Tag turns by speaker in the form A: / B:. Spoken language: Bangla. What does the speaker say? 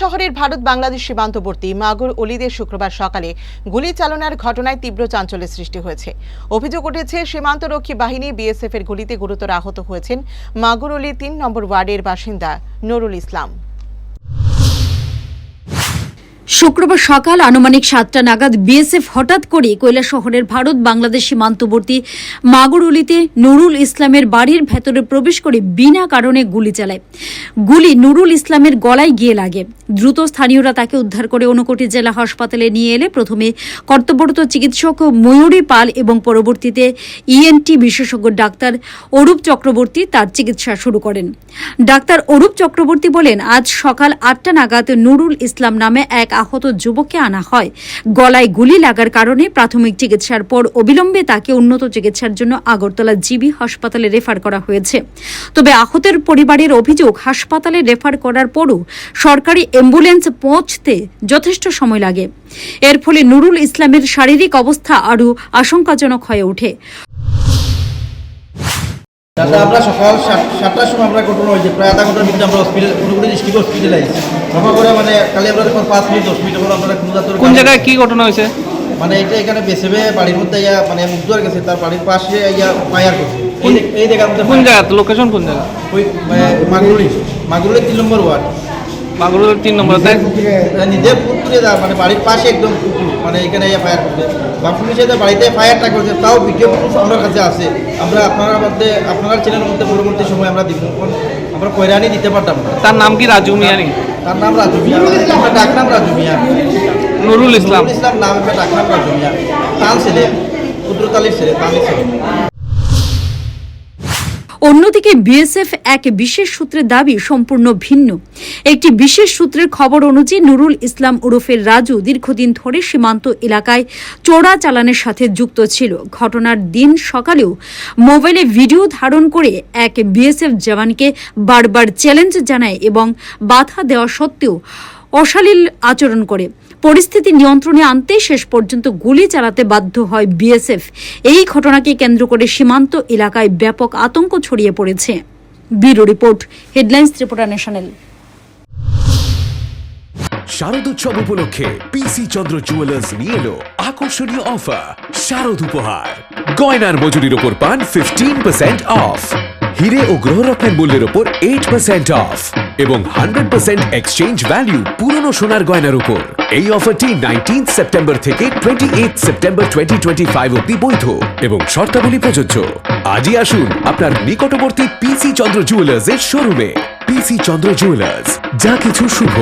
A: শহরের ভারত বাংলাদেশ সীমান্তবর্তী মাগুর অলিদের শুক্রবার সকালে গুলি চালনার ঘটনায় তীব্র চাঞ্চল্যের সৃষ্টি হয়েছে। অভিযোগ উঠেছে, সীমান্তরক্ষী বাহিনী বিএসএফ এর গুলিতে গুরুতর আহত হয়েছেন মাগুর অলি তিন নম্বর ওয়ার্ডের বাসিন্দা নুরুল ইসলাম।
B: শুক্রবার সকাল আনুমানিক সাতটা নাগাদ বিএসএফ হঠাৎ করে কৈলা শহরের ভারত বাংলাদেশ সীমান্তবর্তী মাগুরুলিতে নুরুল ইসলামের বাড়ির ভেতরে প্রবেশ করে বিনা কারণে গুলি চালায়। গুলি নুরুল ইসলামের গলায় গিয়ে লাগে। দ্রুত স্থানীয়রা তাকে উদ্ধার করে ঊনকোটি জেলা হাসপাতালে নিয়ে এলে প্রথমে কর্তব্যরত চিকিৎসক ময়ূরী পাল এবং পরবর্তীতে ইএনটি বিশেষজ্ঞ ডাক্তার অরূপ চক্রবর্তী তার চিকিৎসা শুরু করেন। ডাক্তার অরূপ চক্রবর্তী বলেন, আজ সকাল আটটা নাগাদ নুরুল ইসলাম নামে এক আহত যুবককে আনা হয়। গলায় গুলি লাগার কারণে প্রাথমিক চিকিৎসার পর অবিলম্বে তাকে উন্নত চিকিৎসার জন্য আগরতলা জিবি হাসপাতালে রেফার করা হয়েছে। তবে আহতের পরিবারের অভিযোগ, হাসপাতালে রেফার করার পরও সরকারি অ্যাম্বুলেন্স পৌঁছতে যথেষ্ট সময় লাগে। এর ফলে নুরুল ইসলামের শারীরিক অবস্থা আরও আশঙ্কাজনক হয়ে ওঠে।
C: দাদা আমরা সকাল সাত- সাতটার সময় আমরা ঘটনা হয়েছে প্রায় আধা ঘণ্টার ভিতরে আমরা হসপিটাল পুরোপুরি ডিস্ট্রিক্ট হসপিটাল আইছি তখন করে মানে কালি আমরা দেখুন পাঁচ মিনিট দশ মিনিট পর আমরা
D: কোন জায়গায় কি ঘটনা হয়েছে
C: মানে এটা এখানে বেসেবে বাড়ির মধ্যে ইয়া মানে মুগ্ধ হয়ে গেছে তার বাড়ির পাশে ইয়া ফায়ার করছে এই দেখার মধ্যে
D: কোন জায়গা লোকেশন কোন জায়গা
C: ওই মাগুরুলি মাগুরুলি তিন নম্বর ওয়ার্ড
D: মাগুরের তিন নম্বর
C: নিজে যা মানে বাড়ির পাশে একদম পুকুর মানে এখানে ইয়া ফায়ার করছে পুলিশে যে বাড়িতে ফায়ারটা করছে তাও ভিডিও প্রুফ আমার কাছে আছে। আমরা আপনার মধ্যে আপনার চ্যানেলের মধ্যে পরবর্তী সময় আমরা দিব। আমরা কয়রানি দিতে পারতাম না।
D: তার নাম কি? রাজু মিয়ানি
C: তার নাম রাজু মিয়া। আমরা ডাকনাম রাজু মিয়া।
D: নুরুল ইসলাম।
C: ইসলাম নাম আমরা ডাকনাম রাজু মিয়া। তার ছেলে ক্ষুদ্রতালির ছেলে তানের ছেলে।
B: অন্যদিকে বিএসএফ এক বিশেষ সূত্রের দাবি সম্পূর্ণ ভিন্ন। একটি বিশেষ সূত্রের খবর অনুযায়ী নুরুল ইসলাম ওরফের রাজু দীর্ঘদিন ধরে সীমান্ত এলাকায় চোরা চালানের সাথে যুক্ত ছিল। ঘটনার দিন সকালেও মোবাইলে ভিডিও ধারণ করে এক বিএসএফ জওয়ানকে বারবার চ্যালেঞ্জ জানায় এবং বাধা দেওয়া সত্ত্বেও অশালীল আচরণ করে। পরিস্থিতি নিয়ন্ত্রণে আনতে শেষ পর্যন্ত গুলি চালাতে বাধ্য হয় বিএসএফ। এই ঘটনাকে কেন্দ্র করে সীমান্ত এলাকায় ব্যাপক আতঙ্ক ছড়িয়ে পড়েছে। Bureau report, headlines Tripura national.
E: শারদোৎসব উপলক্ষে পিসি চন্দ্র জুয়েলার্স নিয়ে এলো আকর্ষণীয় অফার শারদ উপহার। গয়নার মজুরির ওপর পান ফিফটিন পার্সেন্ট অফ হিরে ও গ্রহরত্নের মূল্যের ওপর এইট পার্সেন্ট অফ এবং হান্ড্রেড পার্সেন্ট এক্সচেঞ্জ ভ্যালু পুরনো সোনার গয়নার উপর। এই অফারটি নাইনটিন সেপ্টেম্বর থেকে twenty eight September twenty twenty five অব্দি বৈধ এবং শর্তাবলী প্রযোজ্য। আজই আসুন আপনার নিকটবর্তী পিসি চন্দ্র জুয়েলার্স এর শোরুমে পিসি চন্দ্র জুয়েলার্স যা কিছু শুভ।